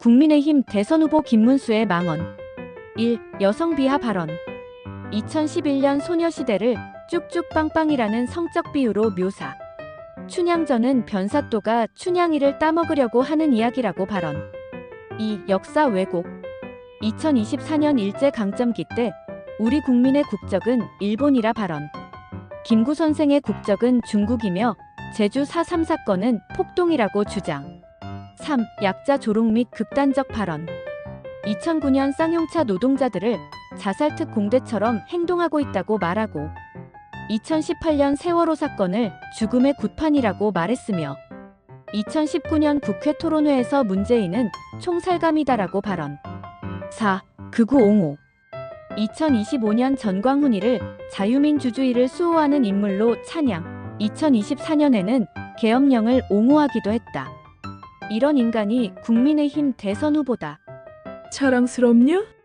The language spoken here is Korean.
국민의힘 대선 후보 김문수의 망언. 1. 여성 비하 발언. 2011년 소녀시대를 쭉쭉 빵빵이라는 성적 비유로 묘사. 춘향전은 변사또가 춘향이를 따먹으려고 하는 이야기라고 발언. 2. 역사 왜곡. 2024년 일제강점기 때 우리 국민의 국적은 일본이라 발언. 김구 선생의 국적은 중국이며 제주 4.3 사건은 폭동이라고 주장 3. 약자 조롱 및 극단적 발언 2009년 쌍용차 노동자들을 자살특 공대처럼 행동하고 있다고 말하고 2018년 세월호 사건을 죽음의 굿판이라고 말했으며 2019년 국회 토론회에서 문재인은 총살감이다라고 발언 4. 극우 옹호 2025년 전광훈이를 자유민주주의를 수호하는 인물로 찬양 2024년에는 계엄령을 옹호하기도 했다. 이런 인간이 국민의힘 대선 후보다. 자랑스럽냐?